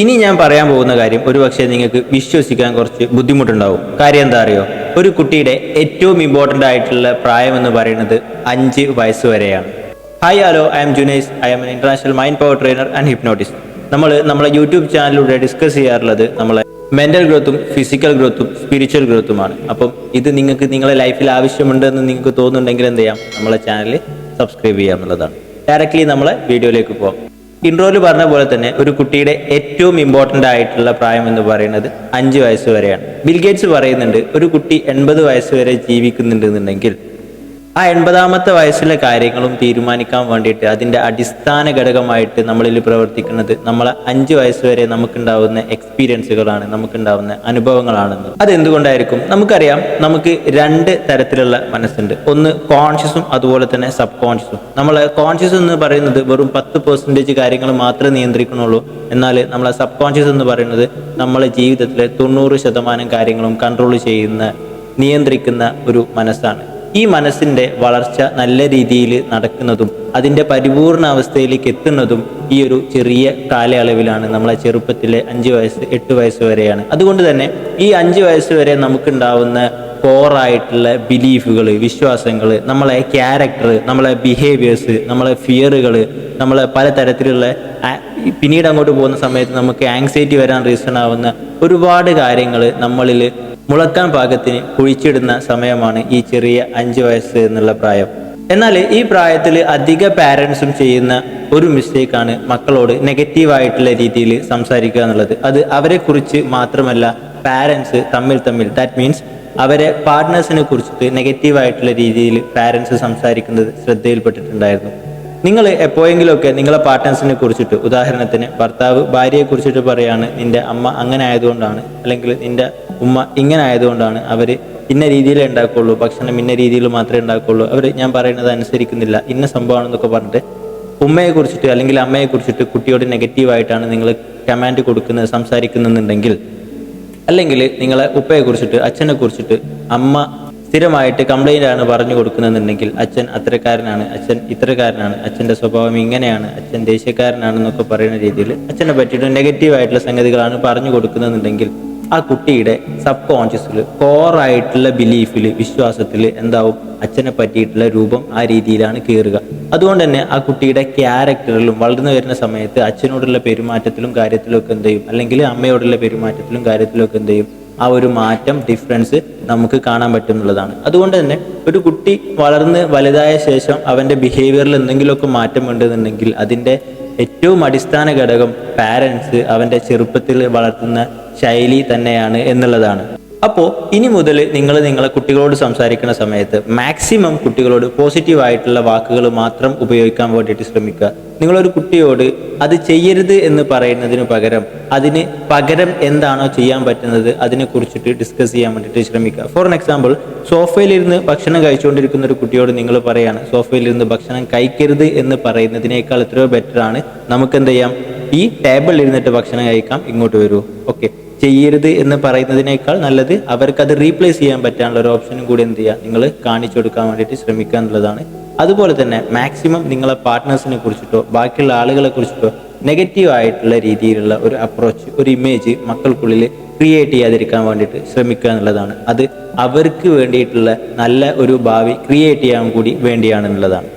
ഇനി ഞാൻ പറയാൻ പോകുന്ന കാര്യം ഒരുപക്ഷെ നിങ്ങൾക്ക് വിശ്വസിക്കാൻ കുറച്ച് ബുദ്ധിമുട്ടുണ്ടാവും. കാര്യം എന്താ അറിയോ? ഒരു കുട്ടിയുടെ ഏറ്റവും ഇമ്പോർട്ടന്റ് ആയിട്ടുള്ള പ്രായം എന്ന് പറയുന്നത് അഞ്ച് വയസ്സ് വരെയാണ്. Hi hello I am Junais I M N international mind power trainer and hypnotist നമ്മൾ നമ്മളെ യൂട്യൂബ് ചാനലിലൂടെ ഡിസ്കസ് ചെയ്യാറുള്ളത് നമ്മളെ മെന്റൽ ഗ്രോത്തും ഫിസിക്കൽ ഗ്രോത്തും സ്പിരിച്വൽ ഗ്രോത്തുമാണ് അപ്പം ഇത് നിങ്ങൾക്ക് നിങ്ങളെ ലൈഫിൽ ആവശ്യമുണ്ടെന്ന് നിങ്ങൾക്ക് തോന്നുന്നുണ്ടെങ്കിൽ എന്ത് ചെയ്യാം? നമ്മളെ ചാനൽ സബ്സ്ക്രൈബ് ചെയ്യാം എന്നുള്ളതാണ്. ഡയറക്റ്റ്ലി നമ്മളെ വീഡിയോയിലേക്ക് പോകാം. ഇൻട്രോയിൽ പറഞ്ഞ പോലെ തന്നെ ഒരു കുട്ടിയുടെ ഏറ്റവും ഇമ്പോർട്ടന്റ് ആയിട്ടുള്ള പ്രായം എന്ന് പറയുന്നത് അഞ്ച് വയസ്സ് വരെയാണ്. ബിൽഗേറ്റ്സ് പറയുന്നുണ്ട് ഒരു കുട്ടി എൺപത് വയസ്സ് വരെ ജീവിക്കുന്നുണ്ടെന്നുണ്ടെങ്കിൽ ആ എൺപതാമത്തെ വയസ്സിലെ കാര്യങ്ങളും തീരുമാനിക്കാൻ വേണ്ടിയിട്ട് അതിന്റെ അടിസ്ഥാന ഘടകമായിട്ട് നമ്മളിൽ പ്രവർത്തിക്കുന്നത് നമ്മളെ അഞ്ച് വയസ്സ് വരെ നമുക്കുണ്ടാവുന്ന എക്സ്പീരിയൻസുകളാണ് നമുക്കുണ്ടാവുന്ന അനുഭവങ്ങളാണെന്ന്. അതെന്തുകൊണ്ടായിരിക്കും? നമുക്കറിയാം നമുക്ക് രണ്ട് തരത്തിലുള്ള മനസ്സുണ്ട്. ഒന്ന് കോൺഷ്യസും അതുപോലെ തന്നെ സബ് കോൺഷ്യസും നമ്മളെ കോൺഷ്യസ് എന്ന് പറയുന്നത് വെറും പത്ത് പെർസെന്റേജ് കാര്യങ്ങൾ മാത്രമേ നിയന്ത്രിക്കണുള്ളൂ എന്നാൽ നമ്മളെ സബ് കോൺഷ്യസ് എന്ന് പറയുന്നത് നമ്മളെ ജീവിതത്തിലെ തൊണ്ണൂറ് ശതമാനം കാര്യങ്ങളും കൺട്രോൾ ചെയ്യുന്ന നിയന്ത്രിക്കുന്ന ഒരു മനസ്സാണ്. ഈ മനസ്സിന്റെ വളർച്ച നല്ല രീതിയിൽ നടക്കുന്നതും അതിന്റെ പരിപൂർണ അവസ്ഥയിലേക്ക് എത്തുന്നതും ഈ ഒരു ചെറിയ കാലയളവിലാണ് നമ്മളെ ചെറുപ്പത്തിലെ അഞ്ച് വയസ്സ് എട്ട് വയസ്സ് വരെയാണ്. അതുകൊണ്ട് തന്നെ ഈ അഞ്ച് വയസ്സ് വരെ നമുക്കുണ്ടാവുന്ന കോറായിട്ടുള്ള ബിലീഫുകൾ വിശ്വാസങ്ങൾ നമ്മളെ ക്യാരക്ടർ നമ്മളെ ബിഹേവിയേഴ്സ് നമ്മളെ ഫിയറുകൾ നമ്മളെ പലതരത്തിലുള്ള തരത്തിലുള്ള പിന്നീട് അങ്ങോട്ട് പോകുന്ന സമയത്ത് നമുക്ക് ആങ്സൈറ്റി വരാൻ റീസൺ ആവുന്ന ഒരുപാട് കാര്യങ്ങൾ നമ്മളിൽ മുളക്കാൻ പാകത്തിന് കുഴിച്ചിടുന്ന സമയമാണ് ഈ ചെറിയ അഞ്ച് വയസ്സ് എന്നുള്ള പ്രായം. എന്നാൽ ഈ പ്രായത്തിൽ അധിക പാരൻസും ചെയ്യുന്ന ഒരു മിസ്റ്റേക്കാണ് മക്കളോട് നെഗറ്റീവായിട്ടുള്ള രീതിയിൽ സംസാരിക്കുക എന്നുള്ളത്. അത് അവരെ കുറിച്ച് മാത്രമല്ല പാരൻസ് തമ്മിൽ തമ്മിൽ. ദാറ്റ് മീൻസ് അവരെ പാർട്ട്നേഴ്സിനെ കുറിച്ചിട്ട് നെഗറ്റീവായിട്ടുള്ള രീതിയിൽ പാരൻസ് സംസാരിക്കുന്നത് ശ്രദ്ധയിൽപ്പെട്ടിട്ടുണ്ടായിരുന്നു. നിങ്ങൾ എപ്പോഴെങ്കിലുമൊക്കെ നിങ്ങളെ പാർട്ട്നേഴ്സിനെ കുറിച്ചിട്ട് ഉദാഹരണത്തിന് ഭർത്താവ് ഭാര്യയെ കുറിച്ചിട്ട് പറയാണ് നിന്റെ അമ്മ അങ്ങനെ ആയതുകൊണ്ടാണ് അല്ലെങ്കിൽ നിന്റെ ഉമ്മ ഇങ്ങനെ ആയതുകൊണ്ടാണ് അവർ ഇന്ന രീതിയിലേ ഉണ്ടാക്കുള്ളൂ ഭക്ഷണം ഇന്ന രീതിയിൽ മാത്രമേ ഉണ്ടാക്കുള്ളൂ. അവർ ഞാൻ പറയുന്നത് അനുസരിക്കുന്നില്ല. ഇന്ന സംഭവമാണെന്നൊക്കെ പറഞ്ഞിട്ട് ഉമ്മയെ കുറിച്ചിട്ട് അല്ലെങ്കിൽ അമ്മയെ കുറിച്ചിട്ട് കുട്ടിയോട് നെഗറ്റീവായിട്ടാണ് നിങ്ങൾ കമാൻഡ് കൊടുക്കുന്നത് സംസാരിക്കുന്നുണ്ടെങ്കിൽ അല്ലെങ്കിൽ നിങ്ങളെ ഉപ്പയെ കുറിച്ചിട്ട് അച്ഛനെ കുറിച്ചിട്ട് അമ്മ സ്ഥിരമായിട്ട് കംപ്ലൈന്റ് ആണ് പറഞ്ഞു കൊടുക്കുന്നുണ്ടെങ്കിൽ അച്ഛൻ അത്രക്കാരനാണ് അച്ഛൻ ഇത്രക്കാരനാണ് അച്ഛന്റെ സ്വഭാവം ഇങ്ങനെയാണ് അച്ഛൻ ദേഷ്യക്കാരനാണെന്നൊക്കെ പറയുന്ന രീതിയിൽ അച്ഛനെ പറ്റിയിട്ട് നെഗറ്റീവായിട്ടുള്ള സംഗതികളാണ് പറഞ്ഞു കൊടുക്കുന്നുണ്ടെങ്കിൽ ആ കുട്ടിയുടെ സബ് കോൺഷ്യസിൽ കോറായിട്ടുള്ള ബിലീഫിൽ വിശ്വാസത്തിൽ എന്താവും? അച്ഛനെ പറ്റിയിട്ടുള്ള രൂപം ആ രീതിയിലാണ് കയറുക അതുകൊണ്ട് തന്നെ ആ കുട്ടിയുടെ ക്യാരക്ടറിലും വളർന്നു വരുന്ന സമയത്ത് അച്ഛനോടുള്ള പെരുമാറ്റത്തിലും കാര്യത്തിലും ഒക്കെ എന്ത് ചെയ്യും? അല്ലെങ്കിൽ അമ്മയോടുള്ള പെരുമാറ്റത്തിലും കാര്യത്തിലും ഒക്കെ എന്ത് ചെയ്യും? ആ ഒരു മാറ്റം ഡിഫറൻസ് നമുക്ക് കാണാൻ പറ്റുന്നുള്ളതാണ് അതുകൊണ്ട് തന്നെ ഒരു കുട്ടി വളർന്ന് വലുതായ ശേഷം അവന്റെ ബിഹേവിയറിൽ എന്തെങ്കിലുമൊക്കെ മാറ്റം ഉണ്ടെന്നുണ്ടെങ്കിൽ അതിന്റെ ഏറ്റവും അടിസ്ഥാന ഘടകം പാരൻസ് അവന്റെ ചെറുപ്പത്തിൽ വളർത്തുന്ന ശൈലി തന്നെയാണ് എന്നുള്ളതാണ്. അപ്പോൾ ഇനി മുതൽ നിങ്ങൾ നിങ്ങളെ കുട്ടികളോട് സംസാരിക്കുന്ന സമയത്ത് മാക്സിമം കുട്ടികളോട് പോസിറ്റീവായിട്ടുള്ള വാക്കുകൾ മാത്രം ഉപയോഗിക്കാൻ വേണ്ടിയിട്ട് ശ്രമിക്കുക. നിങ്ങളൊരു കുട്ടിയോട് അത് ചെയ്യരുത് എന്ന് പറയുന്നതിന് പകരം അതിന് പകരം എന്താണോ ചെയ്യാൻ പറ്റുന്നത് അതിനെ കുറിച്ചിട്ട് ഡിസ്കസ് ചെയ്യാൻ വേണ്ടിയിട്ട് ശ്രമിക്കുക. ഫോർ എൻ എക്സാമ്പിൾ സോഫയിലിരുന്ന് ഭക്ഷണം കഴിച്ചുകൊണ്ടിരിക്കുന്ന ഒരു കുട്ടിയോട് നിങ്ങൾ പറയാണ് സോഫയിലിരുന്ന് ഭക്ഷണം കഴിക്കരുത് എന്ന് പറയുന്നതിനേക്കാൾ എത്രയോ ബെറ്ററാണ് നമുക്ക് എന്ത് ചെയ്യാം? ഈ ടേബിളിൽ ഇരുന്നിട്ട് ഭക്ഷണം കഴിക്കാം. ഇങ്ങോട്ട് വരൂ. ഓക്കെ ചെയ്യരുത് എന്ന് പറയുന്നതിനേക്കാൾ നല്ലത് അവർക്ക് അത് റീപ്ലേസ് ചെയ്യാൻ പറ്റാനുള്ള ഒരു ഓപ്ഷനും കൂടി എന്ത് ചെയ്യുക നിങ്ങൾ കാണിച്ചു കൊടുക്കാൻ വേണ്ടിയിട്ട് ശ്രമിക്കുക എന്നുള്ളതാണ്. അതുപോലെ തന്നെ മാക്സിമം നിങ്ങളെ പാർട്ട്നേഴ്സിനെ കുറിച്ചിട്ടോ ബാക്കിയുള്ള ആളുകളെ കുറിച്ചിട്ടോ നെഗറ്റീവ് ആയിട്ടുള്ള രീതിയിലുള്ള ഒരു അപ്രോച്ച് ഒരു ഇമേജ് മക്കൾക്കുള്ളിൽ ക്രിയേറ്റ് ചെയ്യാതിരിക്കാൻ വേണ്ടിയിട്ട് ശ്രമിക്കുക എന്നുള്ളതാണ്. അത് അവർക്ക് വേണ്ടിയിട്ടുള്ള നല്ല ഒരു ഭാവി ക്രിയേറ്റ് ചെയ്യാൻ കൂടി വേണ്ടിയാണ് എന്നുള്ളതാണ്.